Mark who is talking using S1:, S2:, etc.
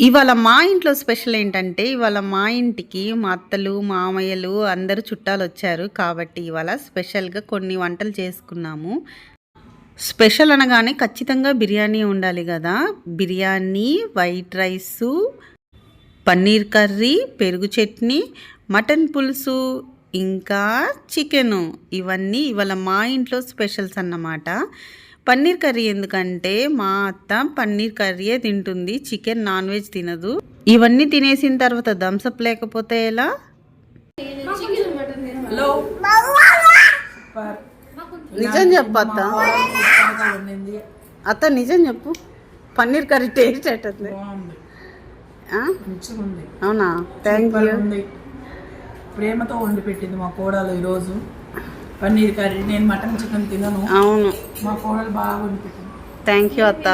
S1: ఇవాళ మా ఇంట్లో స్పెషల్ ఏంటంటే ఇవాళ మా ఇంటికి మా అత్తలు మామయ్యలు అందరూ చుట్టాలు వచ్చారు కాబట్టి ఇవాళ స్పెషల్గా కొన్ని వంటలు చేసుకున్నాము. స్పెషల్ అనగానే ఖచ్చితంగా బిర్యానీ ఉండాలి కదా. Biryani white rice paneer curry పెరుగు చట్నీ మటన్ పులుసు ఇంకా చికెను. ఇవన్నీ ఇవాళ మా ఇంట్లో స్పెషల్స్ అన్నమాట. పన్నీర్ కర్రీ ఎందుకంటే మా అత్త పన్నీర్ కర్రీయే తింటుంది. చికెన్ నాన్ వెజ్ తినదు. ఇవన్నీ తినేసిన తర్వాత థమ్సప్ లేకపోతే ఎలా. నిజం చెప్పు అత్త. అత్త నిజం చెప్పు. పన్నీర్ కర్రీ టేస్ట్
S2: ఉంది
S1: అవునా? థ్యాంక్ యూ
S2: ప్రేమతో వండి పెట్టింది మా కోడలు ఈరోజు. పన్నీర్ కర్రీ. నేను మటన్ చికెన్ తినను.
S1: అవును.
S2: మా కోడలు బాగా వండి పెట్టింది
S1: థ్యాంక్ యూ అత్త